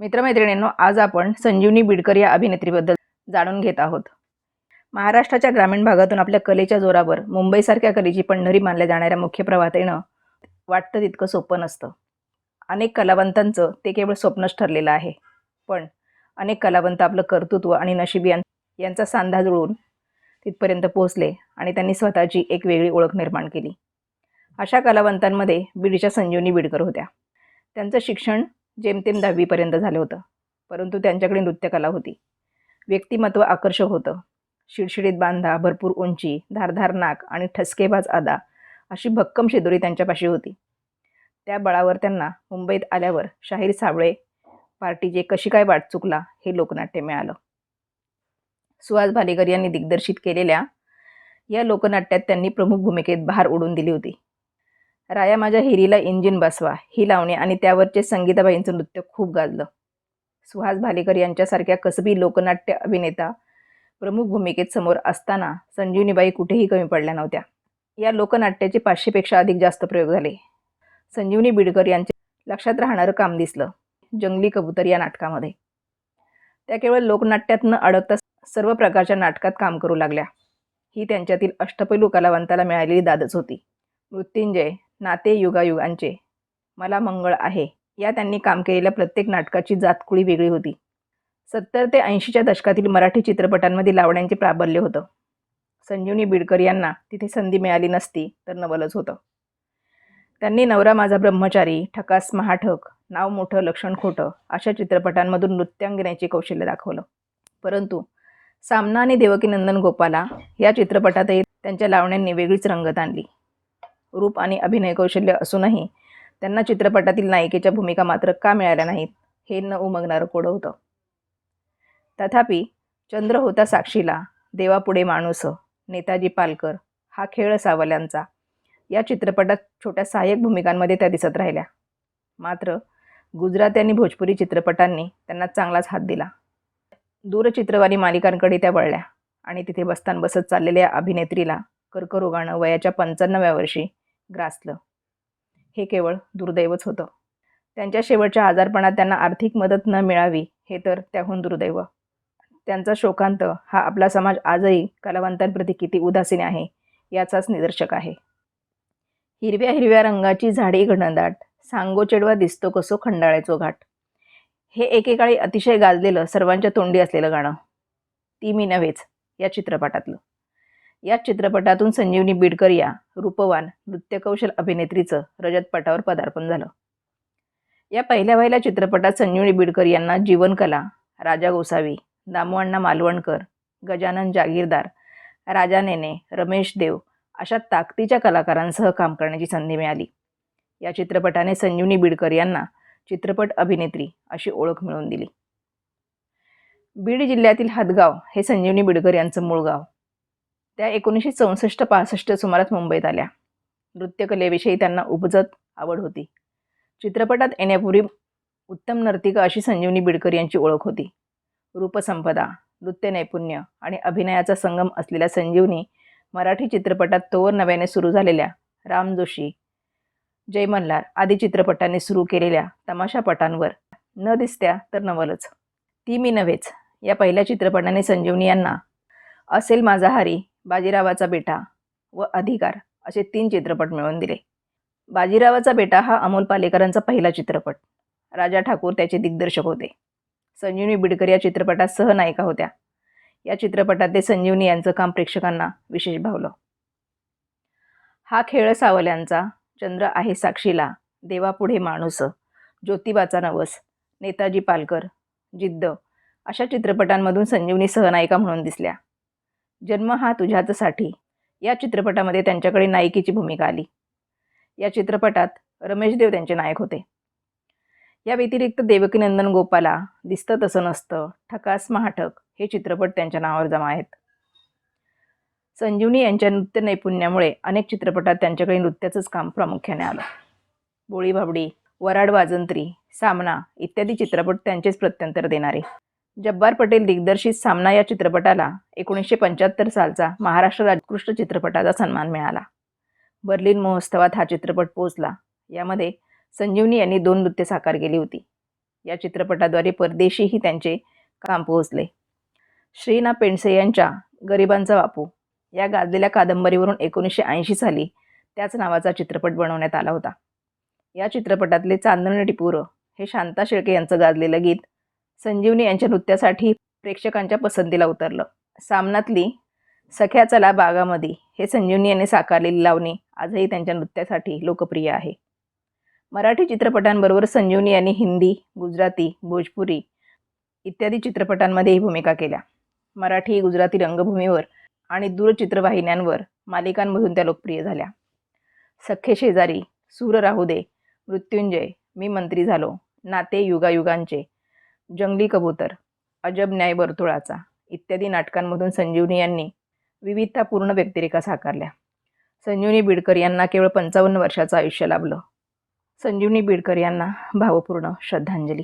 मित्रमैत्रिणींनो आज आपण संजीवनी बिडकर या अभिनेत्रीबद्दल जाणून घेत आहोत. महाराष्ट्राच्या ग्रामीण भागातून आपल्या कलेच्या जोरावर मुंबईसारख्या कलेची पंढरी मानल्या जाणाऱ्या मुख्य प्रवाहात येणं वाटतं तितकं सोपं नसतं. अनेक कलावंतांचं ते केवळ स्वप्नच ठरलेलं आहे. पण अनेक कलावंत आपलं कर्तृत्व आणि नशीब यांचा सांधा जुळून तिथपर्यंत पोहोचले आणि त्यांनी स्वतःची एक वेगळी ओळख निर्माण केली. अशा कलावंतांमध्ये बीडच्या संजीवनी बिडकर होत्या. त्यांचं शिक्षण जेमतेम दहावीपर्यंत झालं होतं परंतु त्यांच्याकडे नृत्यकला होती. व्यक्तिमत्व आकर्षक होतं. शिडशिडीत बांधा भरपूर उंची धारधार नाक आणि ठसकेबाज आदा अशी भक्कम शेदुरी त्यांच्यापाशी होती. त्या बळावर त्यांना मुंबईत आल्यावर शाहीर साबळे पार्टीचे कशी काय वाट चुकला हे लोकनाट्य मिळालं. सुहास भालेकर यांनी दिग्दर्शित केलेल्या या लोकनाट्यात त्यांनी प्रमुख भूमिकेत बहार उडून दिली होती. राया माझ्या हिरीला इंजिन बसवा ही लावणी आणि त्यावरचे संगीताबाईंचं नृत्य खूप गाजलं. सुहास भालेकर यांच्यासारख्या कसबी लोकनाट्य अभिनेता प्रमुख भूमिकेत समोर असताना संजीवनीबाई कुठेही कमी पडल्या नव्हत्या. या लोकनाट्याचे पाचशेपेक्षा अधिक जास्त प्रयोग झाले. संजीवनी बिडकर यांचे लक्षात राहणारं काम दिसलं जंगली कबूतर या नाटकामध्ये. त्या केवळ लोकनाट्यात न अडकता सर्व प्रकारच्या नाटकात काम करू लागल्या. ही त्यांच्यातील अष्टपैलू कलावंताला मिळालेली दादच होती. मृत्युंजय नाते युगायुगांचे. मला मंगळ आहे. या त्यांनी काम केलेल्या प्रत्येक नाटकाची जातकुळी वेगळी होती. सत्तर ते ऐंशीच्या दशकातील मराठी चित्रपटांमध्ये लावण्यांचे प्राबल्य होतं. संजीवनी बिडकर यांना तिथे संधी मिळाली नसती तर नवलच होतं. त्यांनी नवरा माझा ब्रह्मचारी ठकास महाठक नाव मोठं लक्षण खोटं अशा चित्रपटांमधून नृत्यांगण्याचे कौशल्य दाखवलं. परंतु सामना आणि देवकीनंदन गोपाला या चित्रपटातही त्यांच्या लावण्यांनी वेगळीच रंगत आणली. रूप आणि अभिनय कौशल्य असूनही त्यांना चित्रपटातील नायिकेच्या भूमिका मात्र का मिळाल्या नाहीत हे न उमगणारं कोडं होतं. तथापि चंद्र होता साक्षीला देवापुढे माणूस नेताजी पालकर हा खेळ सावल्यांचा. या चित्रपटात छोट्या सहाय्यक भूमिकांमध्ये त्या दिसत राहिल्या. मात्र गुजराती आणि भोजपुरी चित्रपटांनी त्यांना चांगलाच हात दिला. दूरचित्रवाणी मालिकांकडे त्या वळल्या आणि तिथे बसतान बसत चाललेल्या अभिनेत्रीला कर्करोगानं वयाच्या पंच्याण्णव्या वर्षी ग्रासलं. हे केवळ दुर्दैवच होतं. त्यांच्या शेवटच्या आजारपणात त्यांना आर्थिक मदत न मिळावी हे तर त्याहून दुर्दैव. त्यांचा शोकांत हा आपला समाज आजही कलावंतांप्रती किती उदासीन आहे याचाच निदर्शक आहे. हिरव्या हिरव्या रंगाची झाडी घनदाट सांगो चेडवा दिसतो कसो खंडाळ्याचो घाट. हे एकेकाळी अतिशय गाजलेलं सर्वांच्या तोंडी असलेलं गाणं. ती मी नव्हेच या चित्रपटातलं. या चित्रपटातून संजीवनी बिडकर या रूपवान नृत्यकौशल अभिनेत्रीचं रजतपटावर पदार्पण झालं. या पहिल्या पहिल्या चित्रपटात संजीवनी बिडकर यांना जीवनकला राजा गोसावी दामोअण्णा मालवणकर गजानन जागीरदार राजा नेने रमेश देव अशा ताकदीच्या कलाकारांसह काम करण्याची संधी मिळाली. या चित्रपटाने संजीवनी बिडकर यांना चित्रपट अभिनेत्री अशी ओळख मिळवून दिली. बीड जिल्ह्यातील हदगाव हे संजीवनी बिडकर यांचं मूळ गाव. त्या एकोणीसशे चौसष्ट पासष्ट सुमारास मुंबईत आल्या. नृत्यकलेविषयी त्यांना उपजत आवड होती. चित्रपटात येण्यापूर्वी उत्तम नर्तिका अशी संजीवनी बिडकर यांची ओळख होती. रूपसंपदा नृत्य नैपुण्य आणि अभिनयाचा संगम असलेल्या संजीवनी मराठी चित्रपटात तोवर नव्याने सुरू झालेल्या राम जोशी जय मल्हार आदी चित्रपटांनी सुरू केलेल्या तमाशापटांवर न दिसत्या तर नवलच. ती मी नव्हेच. या पहिल्या चित्रपटाने संजीवनी यांना असेल माझा हारी बाजीरावाचा बेटा व अधिकार असे तीन चित्रपट मिळवून दिले. बाजीरावाचा बेटा हा अमोल पालेकरांचा पहिला चित्रपट. राजा ठाकूर त्याचे दिग्दर्शक होते. संजीवनी बिडकर या चित्रपटात सहनायिका होत्या. या चित्रपटात ते संजीवनी यांचं काम प्रेक्षकांना विशेष भावलं. हा खेळ सावल्यांचा चंद्र आहे साक्षीला देवापुढे माणूस ज्योतिबाचा नवस नेताजी पालकर जिद्द अशा चित्रपटांमधून संजीवनी सहनायिका म्हणून दिसल्या. जन्म हा तुझ्याचसाठी. या चित्रपटामध्ये त्यांच्याकडे नायिकेची भूमिका आली. या चित्रपटात रमेश देव त्यांचे नायक होते. या व्यतिरिक्त देवकीनंदन गोपाला दिसतं तसं नसतं ठकास महाठक हे चित्रपट त्यांच्या नावावर जमा आहेत. संजीवनी यांच्या नृत्य नैपुण्यामुळे अनेक चित्रपटात त्यांच्याकडे नृत्याचंच काम प्रामुख्याने आलं. बोळीभाबडी वराड वाजंत्री सामना इत्यादी चित्रपट त्यांचेच प्रत्यंतर देणारे. जब्बार पटेल दिग्दर्शित सामना या चित्रपटाला एकोणीसशे पंच्याहत्तर सालचा महाराष्ट्र राजकृष्ट चित्रपटाचा सन्मान मिळाला. बर्लिन महोत्सवात हा चित्रपट पोचला यामध्ये संजीवनी यांनी दोन नृत्य साकार केली होती. या चित्रपटाद्वारे परदेशीही त्यांचे काम पोहोचले. श्रीना पेंडसे यांच्या गरिबांचा बापू या गाजलेल्या कादंबरीवरून एकोणीसशे ऐंशी साली त्याच नावाचा चित्रपट बनवण्यात आला होता. या चित्रपटातले चांदणे टिपूर हे शांता शेळके यांचं गाजलेलं गीत संजीवनी यांच्या नृत्यासाठी प्रेक्षकांच्या पसंतीला उतरलं. सामनातली सख्या चला बागामध्ये हे संजीवनी यांनी साकारलेली लावणी आजही त्यांच्या नृत्यासाठी लोकप्रिय आहे. मराठी चित्रपटांबरोबर संजीवनी यांनी हिंदी गुजराती भोजपुरी इत्यादी चित्रपटांमध्येही भूमिका केल्या. मराठी गुजराती रंगभूमीवर आणि दूरचित्रवाहिन्यांवर मालिकांमधून त्या लोकप्रिय झाल्या. सख्खे शेजारी सूर राहू दे मृत्युंजय मी मंत्री झालो नाते युगायुगांचे जंगली कबूतर अजब न्याय वर्तुळाचा इत्यादी नाटकांमधून संजीवनी यांनी विविधतापूर्ण व्यक्तिरेखा साकारल्या. संजीवनी बिडकर यांना केवळ पंचावन्न वर्षाचं आयुष्य लाभलं. संजीवनी बिडकर यांना भावपूर्ण श्रद्धांजली.